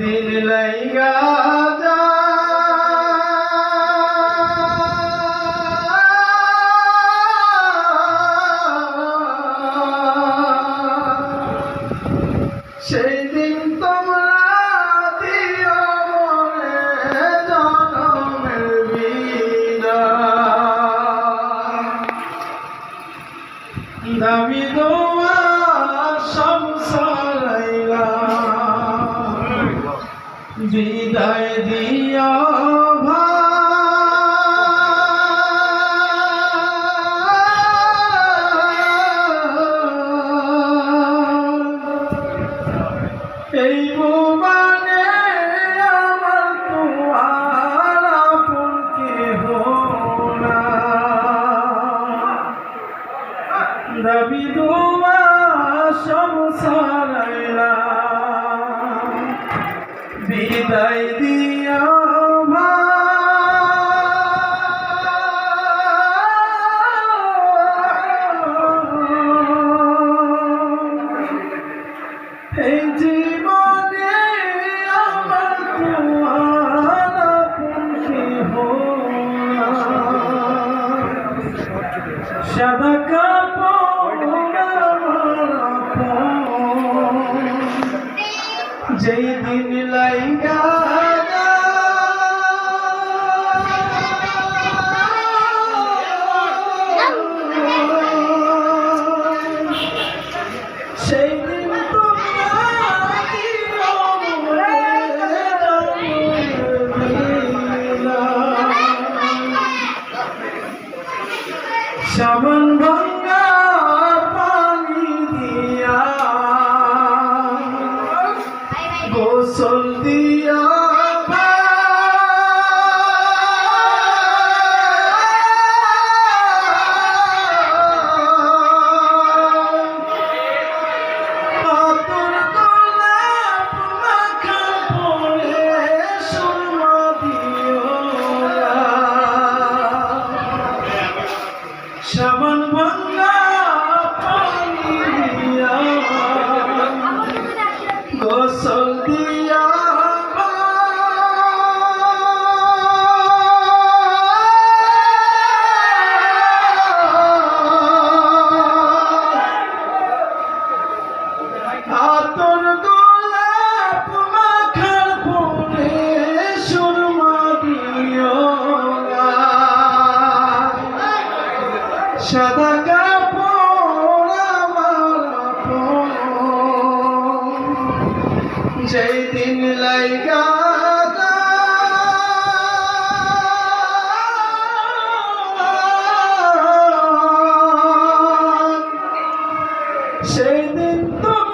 দিন লাইগা সেই দিন তোমরা দিও মনে দামি বিদায় দিয়া এই বোমানে আমার তো আপন কেহ না। দাবি দোয়া সংসারাইলা বিদায় দিয়া এই জীবনে আমার তোমার কেহ না। সাদা যেই দিন লাইগা soldi সাদা কাপড় আমার যেই দিন লাইগা সেই দিন তো